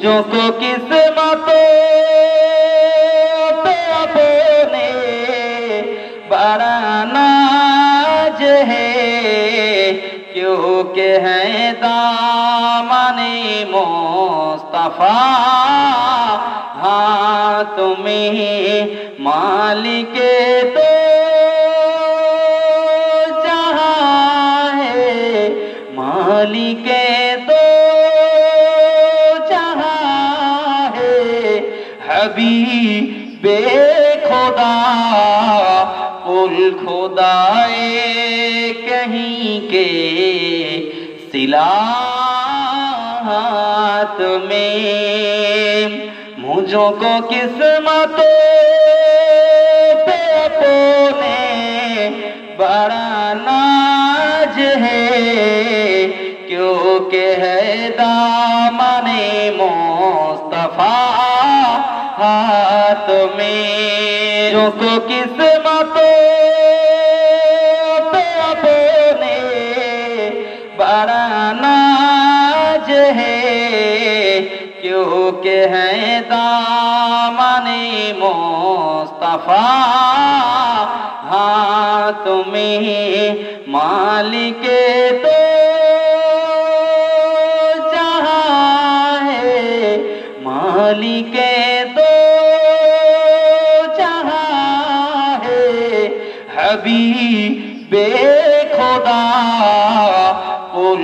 جو کو قسمتوں نے براناج ہے کیونکہ ہے دامنی مصطفیٰ ہاں تمہیں مالک تو بے خدا کل خدا کہیں کے سلا میں مجھوں کو قسمت بڑا ناج ہے کیونکہ ہے دامن مصطفیٰ ہاں تمہیں کو قسمتوں پہ اپنے بڑا ناج ہے۔ کیونکہ ہے مصطفیٰ؟ ہاں تمہیں مالک تو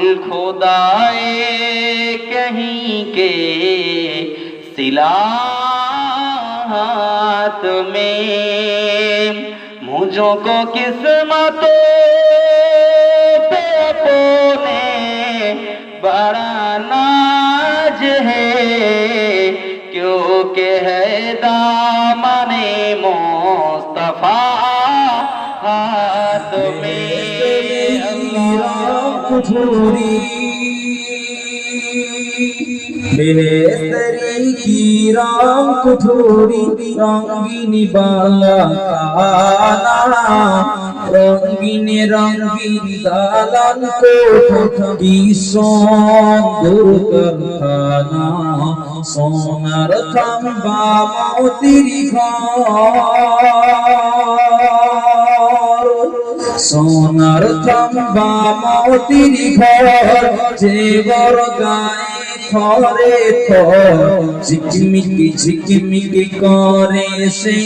دل کھودائے کہیں کے سلاحات میں مجھوں کو قسمتوں پہ پونے بڑا ناج ہے کیونکہ ہے دامن مصطفیٰ ہاتھ میں۔ কুঠুরি। বেরেস্তরি কি রং কুঠুরি, রঙ্গিনী বালা রঙ্গিনী রঙ্গিনী দালান কোঠি সুন্দর করতানা সোনার খাম্বা মতির ঘর সোনার খাম্বা মতির ঘর, যে বড় গায়ে খরে খর ঝিকমিকি ঝিকমিকি করে সে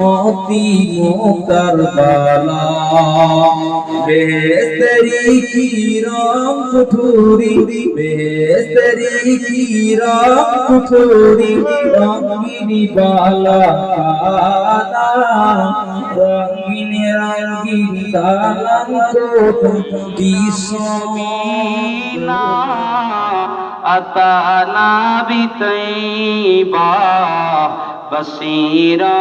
মতি মোকার বালা। বেহতরি কি রাম কুঠুরি বেহতরি কি রাম কুঠুরি রঙ্গিনী বালা কালা রঙ্গিন রঙ্গিন দালান কোট منا أتانا بطيبا بصيرا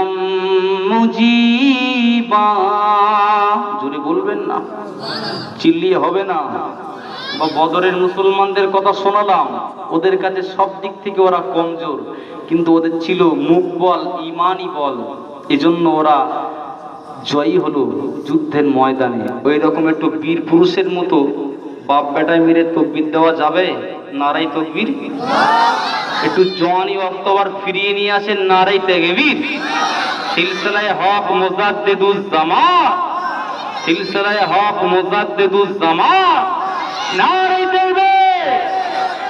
মুজিবা জোরে বলবেন না চিল্লিয়ে হবে না বা বদরের মুসলমানদের কথা শোনালাম ওদের কাছে সব দিক থেকে ওরা কমজোর কিন্তু ওদের ছিল মুখ বল ইমানই বল এজন্য ওরা জয়ী হলো যুদ্ধের ময়দানে। ওই রকম একটু বীর পুরুষের মতো বাপ বেটায় মেরে তকবির দেওয়া যাবে? নারাই তকবির? একটু জওয়ানি অক্টোবর ফিরিয়ে নিয়ে আসেন নারাই তেগবীর। সিলসিলায় হক মুজাদ্দিদুজ জামান সিলসিলায় হক মুজাদ্দিদুজ জামান নারাই তেগবীর!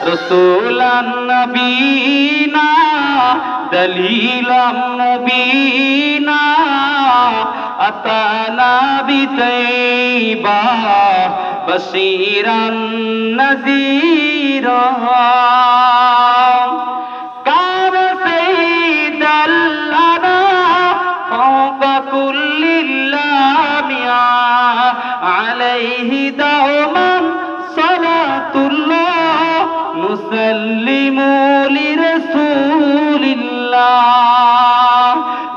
রসুলান নবীনা দলিলাম নবীনা أتانا بطيبا بصيرا نذيرا كان سيد الأنا فوق كل اللامع عليه دوما صلاة الله مسلمون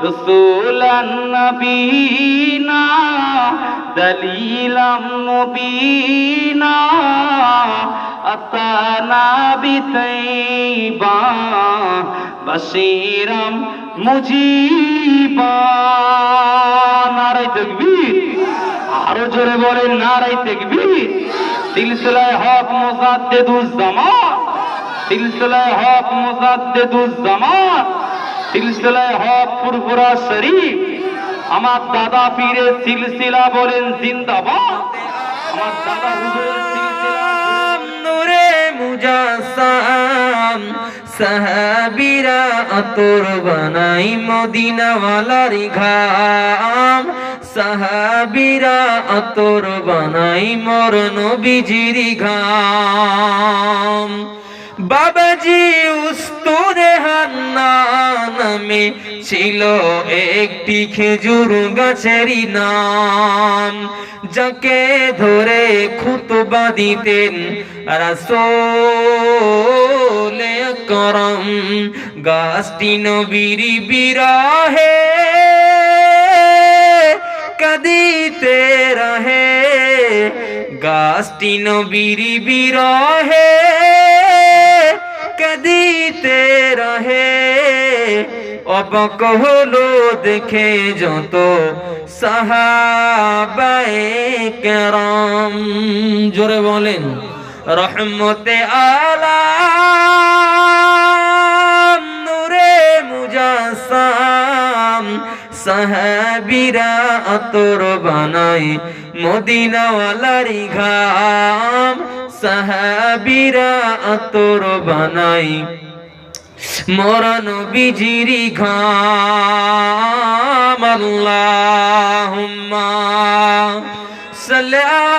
رسولا نبينا دليلا مبينا أتانا بطيبا بشيرا مجيبا নারাই তকবীর আরো জোরে বলেন নারাই তকবীর সিলসিলায় হক মুসাদ্দিদুজ জামান সিলসিলায় হক মুজাদ্দেদুজ্জামান সিলসিলায় হক ফুরফুরা শরীফ। আমার দাদা পীরের সিলসিলা বলেন জিন্দাবাদ। আমার দাদা নূরে মুজাসাম সাহাবিরা আতর বানাই মদিনাওয়ালার ঘাম। সাহাবিরা আতর বানাই মর নবীজির ঘাম। বাবাজি উস্তুরে নামে ছিল একটি খেজুর গাছেরই নাম যাকে ধরে খুতবা দিতেন রাসূল করম গাছটি নবীর বিরাহে কদিতে রহে। গাছটি নবীর বিরহে কদিতে রহে। অবক হলো দেখে যত সাহাবায়ে কেরাম। জোরে বলেন, রহমতে আলাম, নূরে মুজাসাম। সাহাবিরা আতর বানাই মদিনাওয়ালার ঘাম। সাহাবিরা আতর বানাই মরণ বিজিরি ঘাম হুম্মা সাল্লা